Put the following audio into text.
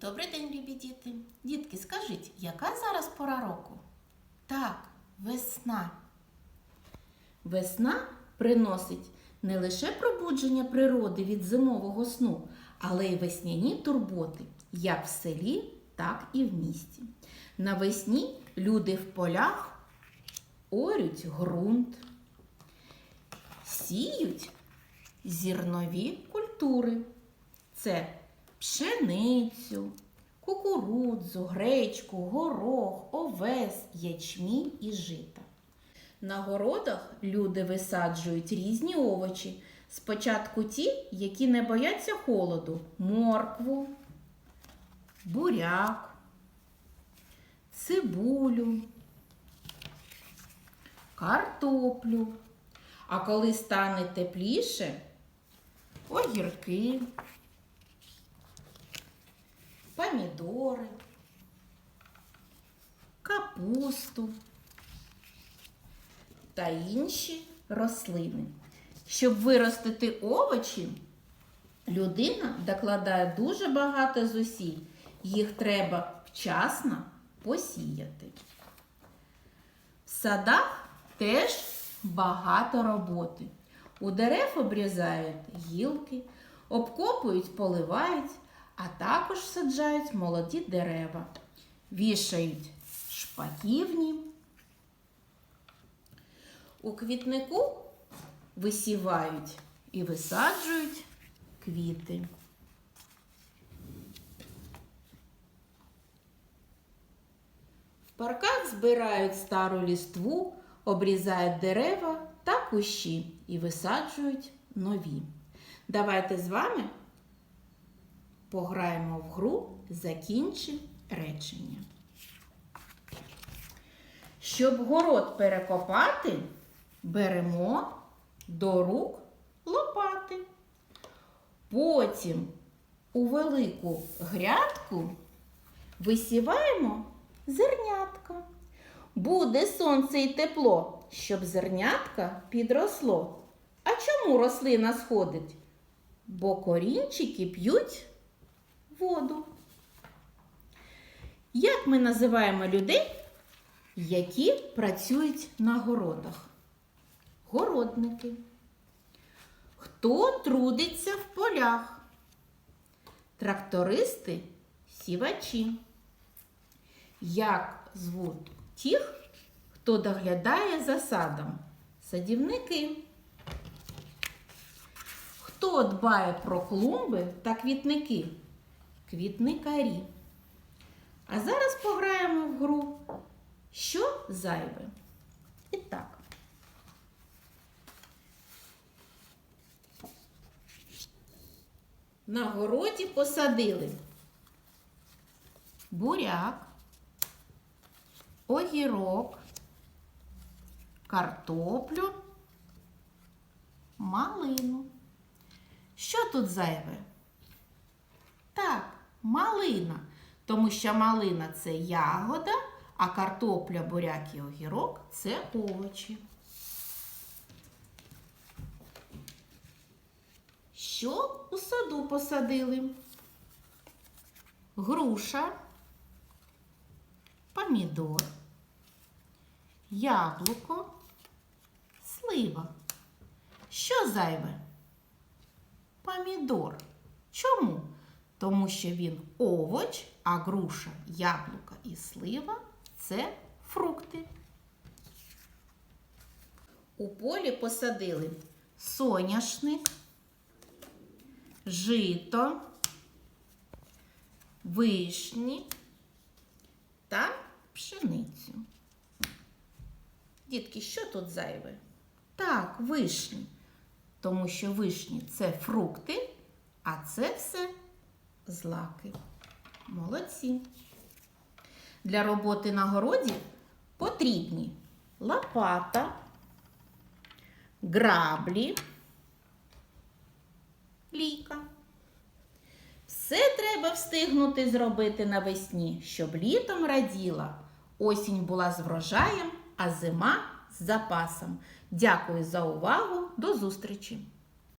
Добрий день, любі діти. Дітки, скажіть, яка зараз пора року? Так, весна. Весна приносить не лише пробудження природи від зимового сну, але й весняні турботи, як в селі, так і в місті. Навесні люди в полях орють ґрунт, сіють зірнові культури. Це пшеницю, кукурудзу, гречку, горох, овес, ячмінь і жита. На городах люди висаджують різні овочі. Спочатку ті, які не бояться холоду: моркву, буряк, цибулю, картоплю. А коли стане тепліше, огірки, помідори, капусту та інші рослини. Щоб виростити овочі, людина докладає дуже багато зусиль. Їх треба вчасно посіяти. В садах теж багато роботи. У дерев обрізають гілки, обкопують, поливають, а також саджають молоді дерева, вішають шпаківні. У квітнику висівають і висаджують квіти. В парках збирають стару ліству, обрізають дерева та кущі і висаджують нові. Давайте з вами пограємо в гру Закінчи речення. Щоб город перекопати, беремо до рук лопати. Потім у велику грядку висіваємо зернятка. Буде сонце і тепло, щоб зернятка підросло. А чому рослина сходить? Бо корінчики п'ють воду. Як ми називаємо людей, які працюють на городах? Городники. Хто трудиться в полях? Трактористи сівачі. Як звуть тих, хто доглядає за садом? Садівники. Хто дбає про клумби та квітники? Квітникарі. А зараз пограємо в гру. Що зайве? І так. На городі посадили буряк, огірок, картоплю, малину. Що тут зайве? Малина. Тому що малина це ягода, а картопля, буряк і огірок це овочі. Що у саду посадили? Груша, помідор, яблуко, слива. Що зайве? Помідор. Чому? Тому що він овоч, а груша, яблука і слива це фрукти. У полі посадили соняшник, жито, вишні та пшеницю. Дітки, що тут зайве? Так, вишні. Тому що вишні це фрукти, а це все злаки. Молодці. Для роботи на городі потрібні лопата, граблі, лійка. Все треба встигнути зробити навесні, щоб літом раділа. Осінь була з врожаєм, а зима з запасом. Дякую за увагу. До зустрічі!